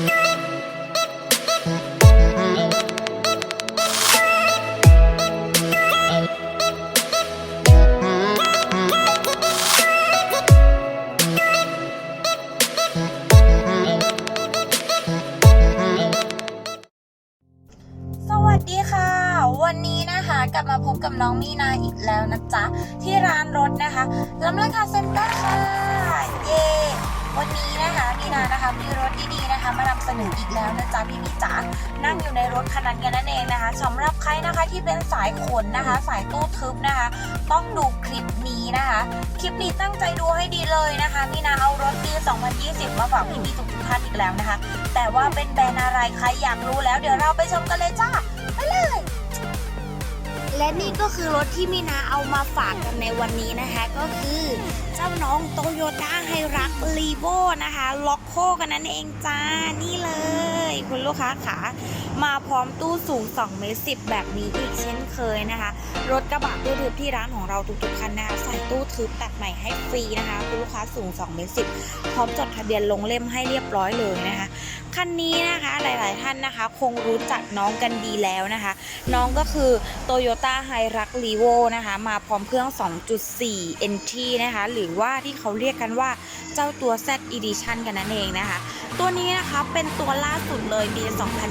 สวัสดีค่ะ วันนี้นะคะกลับมาพบกับน้องมีนาอีกแล้วนะจ๊ะ ที่ร้านรถนะคะลำลังคาเซ็นเตอร์ค่ะ เย้ วันนี้นะคะมีนานะคะมีรถดีๆนะคะมานำเสนออีกแล้วนะจ๊ะพี่มีจ๋านั่งอยู่ในรถคันนั้นกันนั่นเองนะคะสำหรับใครนะคะที่เป็นสายขนนะคะ สายตู้ทึบนะคะ ต้องดูคลิปนี้นะคะ คลิปนี้ตั้งใจดูให้ดีเลยนะคะมีนาเอารถปี 2020 มาฝากพี่ๆทุกท่านอีกแล้วนะคะ แต่ว่าเป็นแบรนด์อะไรใครอยากรู้แล้วเดี๋ยวเราไปชมกันเลยจ้า และนี่ก็คือรถที่มีนาเอามาฝากกันในวันนี้นะคะ ก็คือเจ้าน้องโตโยต้าไฮรักรีโวนะคะ ล็อกโคกันนั่นเองจ้า นี่เลย คุณลูกค้าขามาพร้อมตู้สูง2เมตร10แบบนี้อีกเช่นเคยนะคะ รถกระบะตู้ทึบที่ร้านของเราทุกๆคันนะคะใส่ตู้ทึบตัดใหม่ให้ฟรีนะคะ คุณลูกค้าสูง2เมตร10พร้อมจดทะเบียนลงเล่มให้เรียบร้อยเลยนะคะ คันนี้นะคะหลาย ๆ ท่านนะคะ คงรู้จักน้องกันดีแล้วนะคะ น้องก็คือ Toyota h i r u x r e v o นะคะ มาพร้อมเครื่อง 2.4 NT นะคะ หรือว่าที่เขาเรียกกันว่าเจ้าตัว Z Edition กันนั่นเองนะคะ ตัวนี้นะคะเป็นตัวล่าสุดเลยปี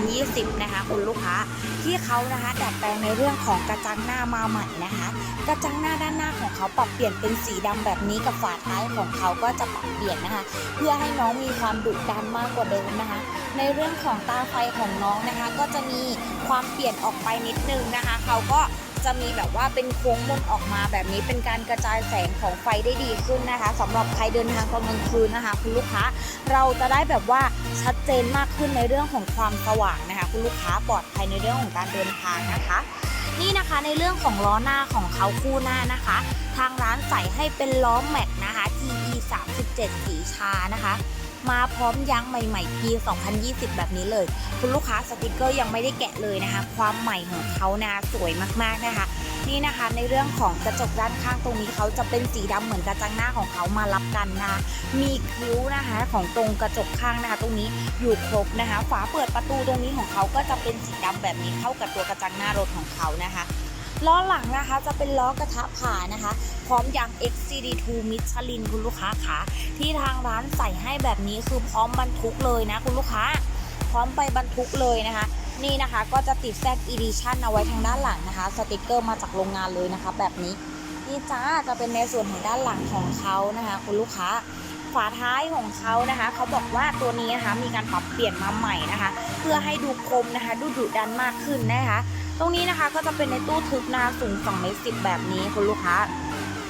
2020 นะคะคุณลูกค้าที่เขานะคะดัดแปลงในเรื่องของกระจังหน้ามาใหม่นะคะ กระจังหน้าด้านหน้าของเขาปรับเปลี่ยนเป็นสีดำแบบนี้กับฝาท้ายของเขาก็จะปรับเปลี่ยนนะคะ เพื่อให้น้องมีความดุดันมากกว่าเดิมนะคะ ในเรื่องของตาไฟของน้องนะคะ ก็จะมีความเปลี่ยนออกไปนิดนึงนะคะ เขาก็จะมีแบบว่าเป็นโค้งมนออกมาแบบนี้เป็นการกระจายแสงของไฟได้ดีขึ้นนะคะสำหรับใครเดินทางตอนกลางคืนนะคะ คุณลูกค้าเราจะได้แบบว่าชัดเจนมากขึ้นในเรื่องของความสว่างนะคะ คุณลูกค้าปลอดภัยในเรื่องของการเดินทางนะคะ นี่นะคะในเรื่องของล้อหน้าของเขาคู่หน้านะคะ ทางร้านใส่ให้เป็นล้อแม็กนะคะ TE 37สีชานะคะ มาพร้อมยางใหม่ๆปี2020 แบบนี้เลย คุณลูกค้าสติกเกอร์ยังไม่ได้แกะเลยนะคะ ความใหม่ของเขานะสวยมากๆนะคะ นี่นะคะในเรื่องของกระจกด้านข้างตรงนี้เขาจะเป็นสีดำเหมือนกระจังหน้าของเขามารับกันนะคะมีคิ้วนะคะของตรงกระจกข้างนะคะ ตรงนี้อยู่ครบนะคะ ฝาเปิดประตูตรงนี้ของเขาก็จะเป็นสีดำแบบนี้เข้ากับตัวกระจังหน้ารถของเขานะคะ ล้อหลังนะคะจะเป็นล้อกระทะผ่านะคะ พร้อมยาง XCD2 Michelin คุณลูกค้าคะที่ทางร้านใส่ให้แบบนี้คือพร้อมบรรทุกเลยนะคุณลูกค้า พร้อมไปบรรทุกเลยนะคะ นี่นะคะก็จะติดแซก Edition เอาไว้ทางด้านหลังนะคะ สติกเกอร์มาจากโรงงานเลยนะคะ แบบนี้นี่จ้าจะเป็นในส่วนของด้านหลังของเขานะคะ คุณลูกค้าฝาท้ายของเขานะคะ เขาบอกว่าตัวนี้นะคะมีการปรับเปลี่ยนมาใหม่นะคะ เพื่อให้ดูคมนะคะ ดูดุดันมากขึ้นนะคะ ตรงนี้นะคะก็จะเป็นในตู้ทึบนะคะสูง2เมตร10แบบนี้คุณลูกค้า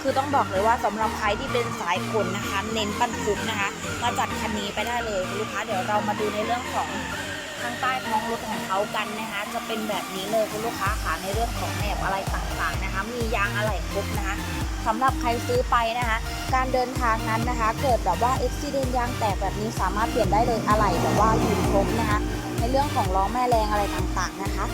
คือต้องบอกเลยว่าสำหรับใครที่เป็นสายขนนะคะ เน้นบรรทุกนะคะ มาจัดคันนี้ไปได้เลยคุณลูกค้าเดี๋ยวเรามาดูในเรื่องของข้างใต้ท้องรถของเขากันนะคะ จะเป็นแบบนี้เลยคุณลูกค้าค่ะในเรื่องของแหนบอะไรต่างๆนะคะ มียางอะไหล่ครบนะคะสำหรับใครซื้อไปนะคะ การเดินทางนั้นนะคะ เกิดแบบว่าอุบิเหตุยางแตกแบบนี้สามารถเปลี่ยนได้เลยอะไหล่แบบว่าอยู่ครบนะคะ ในเรื่องของล้อแม่แรงอะไรต่างๆนะคะ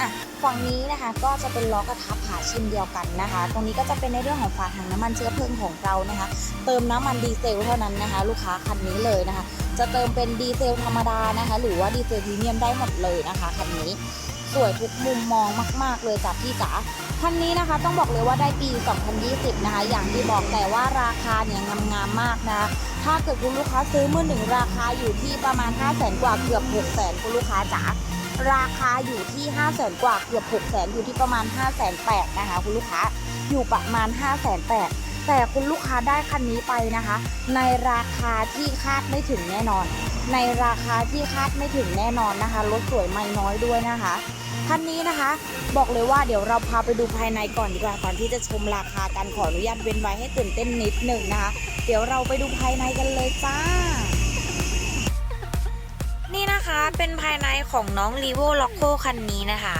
อะฝั่งนี้นะคะก็จะเป็นล้อกระทับขาเช่นเดียวกันนะคะ ตรงนี้ก็จะเป็นในเรื่องของฝาถังน้ำมันเชื้อเพลิงของเรานะคะ เติมน้ำมันดีเซลเท่านั้นนะคะ ลูกค้าคันนี้เลยนะคะ จะเติมเป็นดีเซลธรรมดานะคะ หรือว่าดีเซลพรีเมียมได้หมดเลยนะคะคันนี้สวยทุกมุมมองมาก ๆ เลยจ้ะพี่จ๋า คันนี้นะคะต้องบอกเลยว่าได้ปี 2020 นะคะ อย่างที่บอกแต่ว่าราคาเนี่ยงามๆมากนะคะถ้าเกิดคุณลูกค้าซื้อมือหนึ่งราคาอยู่ที่ประมาณ 5 0 0 0 0 0กว่าเกือบ6 0 0 0 0คุณลูกค้าจ๋าราคาอยู่ที่ 5 0 0 0 0 0กว่าเกือบ6 0 0 0 0อยู่ที่ประมาณ5 8 0 0 0นแนะคะคุณลูกค้าอยู่ประมาณ5 8 0 0 0แต่คุณลูกค้าได้คันนี้ไปนะคะ ในราคาที่คาดไม่ถึงแน่นอน ในราคาที่คาดไม่ถึงแน่นอนนะคะรถสวยไม่น้อยด้วยนะคะ คันนี้นะคะ บอกเลยว่าเดี๋ยวเราพาไปดูภายในก่อนดีกว่าก่อนที่จะชมราคากันขออนุญาตเว้นไว้ให้ตื่นเต้นนิดหนึ่งนะคะ เดี๋ยวเราไปดูภายในกันเลยจ้านี่นะคะเป็นภายในของน้อง r e v o l o c o คันนี้นะคะ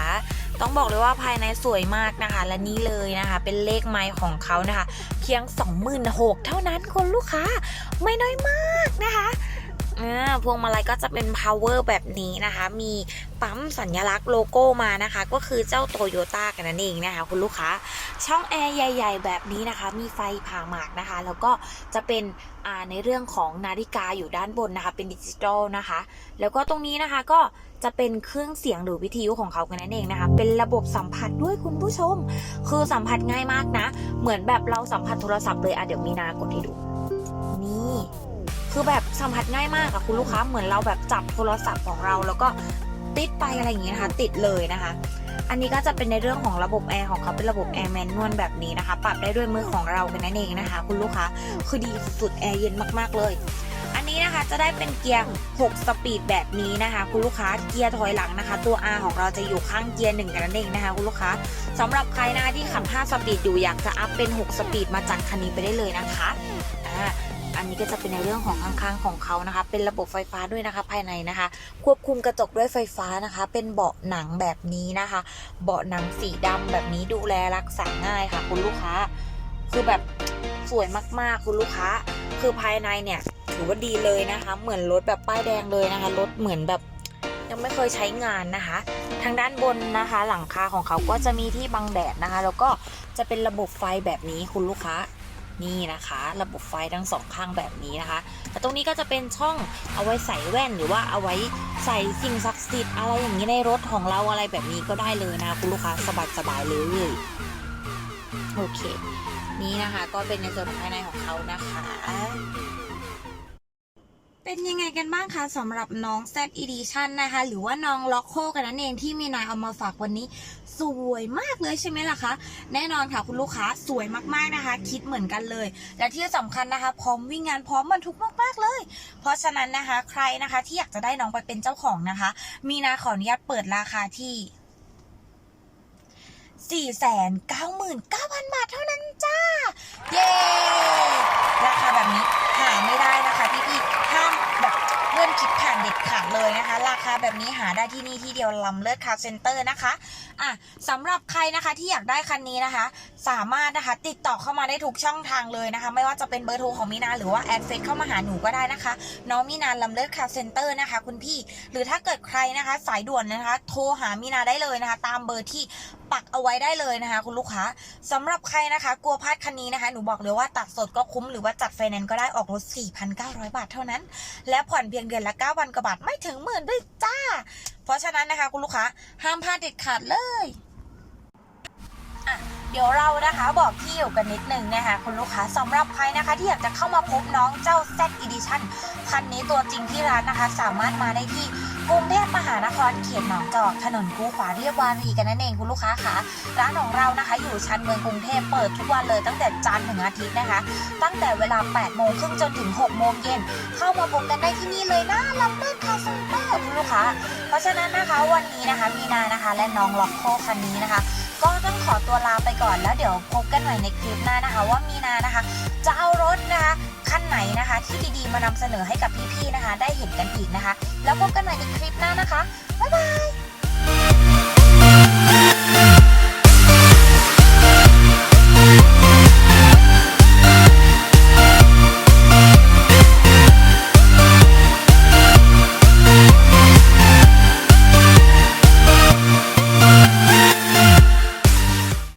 ต้องบอกเลยว่าภายในสวยมากนะคะ และนี่เลยนะคะ เป็นเลขไม้ของเขานะคะ เพียง 26,000เท่านั้นคนลูกค้าไม่น้อยมากนะคะ อ่าพวงมาลัยก็จะเป็น power แบบนี้นะคะ มีปั๊มสัญลักษณ์โลโก้มานะคะ ก็คือเจ้าโตโยต้ากันนั่นเองนะคะ คุณลูกค้า ช่องแอร์ใหญ่ ๆ แบบนี้นะคะ มีไฟผ่าหมากนะคะ แล้วก็จะเป็นในเรื่องของนาฬิกาอยู่ด้านบนนะคะ เป็นดิจิตอลนะคะ แล้วก็ตรงนี้นะคะก็จะเป็นเครื่องเสียงหรือวิทยุของเขากันนั่นเองนะคะ เป็นระบบสัมผัสด้วยคุณผู้ชม คือสัมผัสง่ายมากนะ เหมือนแบบเราสัมผัสโทรศัพท์เลยอะเดี๋ยวมีนากดให้ดู นี่ คือแบบสัมผัสง่ายมากอะคุณลูกค้าเหมือนเราแบบจับโทรศัพท์ของเรา แล้วก็ติดไปอะไรอย่างเงี้ยนะคะ ติดเลยนะคะ อันนี้ก็จะเป็นในเรื่องของระบบแอร์ของเขาเป็นระบบแอร์แมนนวลแบบนี้นะคะ ปรับได้ด้วยมือของเรากันนั่นเองนะคะ คุณลูกค้าคือดีสุดแอร์เย็นมากๆเลย อันนี้นะคะจะได้เป็นเกียร์ 6 สปีดแบบนี้นะคะ คุณลูกค้าเกียร์ถอยหลังนะคะ ตัว R ของเราจะอยู่ข้างเกียร์หนึ่งกันนั่นเองนะคะ คุณลูกค้าสำหรับใครนะคะที่ขับ 5 สปีดอยู่อยากจะอัพเป็น 6 สปีดมาจัดคันนี้ไปได้เลยนะคะอ่า อันนี้ก็จะเป็นในเรื่องของข้างๆของเขานะคะ เป็นระบบไฟฟ้าด้วยนะคะภายในนะคะ ควบคุมกระจกด้วยไฟฟ้านะคะ เป็นเบาะหนังแบบนี้นะคะ เบาะหนังสีดำแบบนี้ดูแลรักษาง่ายค่ะ คุณลูกค้า คือแบบสวยมากๆ คุณลูกค้า คือภายในเนี่ยถือว่าดีเลยนะคะ เหมือนรถแบบป้ายแดงเลยนะคะ รถเหมือนแบบยังไม่เคยใช้งานนะคะ ทางด้านบนนะคะ หลังคาของเขาก็จะมีที่บังแดดนะคะ แล้วก็จะเป็นระบบไฟแบบนี้คุณลูกค้า นี่นะคะ ระบบไฟทั้งสองข้างแบบนี้นะคะแต่ตรงนี้ก็จะเป็นช่องเอาไว้ใส่แว่นหรือว่าเอาไว้ใส่สิ่งศักดิ์สิทธิ์อะไรอย่างนี้ในรถของเราอะไรแบบนี้ก็ได้เลยนะคุณลูกค้าสบายๆเลยโอเค นี่นะคะก็เป็นในส่วนภายในของเขานะคะ เป็นยังไงกันบ้างคะสำหรับน้อง Z Edition นะคะ หรือว่าน้องล็อกโคกันนั่นเองที่มีนายเอามาฝากวันนี้ สวยมากเลยใช่ไหมล่ะคะ แน่นอนค่ะคุณลูกค้าสวยมากๆนะคะ คิดเหมือนกันเลย และที่สำคัญนะคะ พร้อมวิ่งงานพร้อมบรรทุกมากๆเลย เพราะฉะนั้นนะคะใครนะคะที่อยากจะได้น้องไปเป็นเจ้าของนะคะ มีนาขออนุญาตเปิดราคาที่ 499,000 บาทเท่านั้นจ้า เย้ ราคาแบบนี้หาไม่ได้นะคะพี่พี่ เลื่อนคิดผ่านเด็ดขาดเลยนะคะ ราคาแบบนี้หาได้ที่นี่ที่เดียวลำเลิศคาร์เซ็นเตอร์นะคะอะสำหรับใครนะคะที่อยากได้คันนี้นะคะ สามารถนะคะติดต่อเข้ามาได้ทุกช่องทางเลยนะคะ ไม่ว่าจะเป็นเบอร์โทรของมีนาหรือว่าแอดเฟซเข้ามาหาหนูก็ได้นะคะ น้องมีนาลำเลิศคาร์เซ็นเตอร์นะคะ คุณพี่ หรือถ้าเกิดใครนะคะ สายด่วนนะคะ โทรหามีนาได้เลยนะคะ ตามเบอร์ที่ ปักเอาไว้ได้เลยนะคะ คุณลูกค้าสำหรับใครนะคะ กลัวพลาดคันนี้นะคะ หนูบอกเลยว่าตัดสดก็คุ้มหรือว่าจัดไฟแนนซ์ก็ได้ออกรถ 4,900 บาทเท่านั้น และผ่อนเพียงเดือนละ9,000กว่าบาทไม่ถึงหมื่นด้วยจ้า เพราะฉะนั้นนะคะ คุณลูกค้าห้ามพลาดเด็ดขาดเลยอะเดี๋ยวเรานะคะบอกที่อยู่กันนิดนึงนะคะคุณลูกค้าสำหรับใครนะคะ ที่อยากจะเข้ามาพบน้องเจ้า Z Edition คันนี้ตัวจริงที่ร้านนะคะ สามารถมาได้ที่ กรุงเทพมหานครเขตหนองจอกถนนคูขวาเรียบวารีกันนั่นเองคุณลูกค้าคะร้านของเรานะคะอยู่ชั้นเมืองกรุงเทพเปิดทุกวันเลยตั้งแต่จันทร์ถึงอาทิตย์นะคะ ตั้งแต่เวลา 8 โมงครึ่งจนถึง 6 โมงเย็นเข้ามาพบกันได้ที่นี่เลยนะลัมเบอร์คาเซ็นเตอร์คุณลูกค้า เพราะฉะนั้นนะคะวันนี้นะคะมีนานะคะ และน้องล็อกโคคันนี้นะคะ ก็ต้องขอตัวลาไปก่อนแล้วเดี๋ยวพบกันใหม่ในคลิปหน้านะคะ ว่ามีนานะคะ จะเอารถนะคะ ขั้นไหนนะคะ ที่ดีๆ มานำเสนอให้กับพี่ๆนะคะ ได้เห็นกันอีกนะคะ แล้วพบกันใหม่ในคลิปหน้านะคะบ๊ายบาย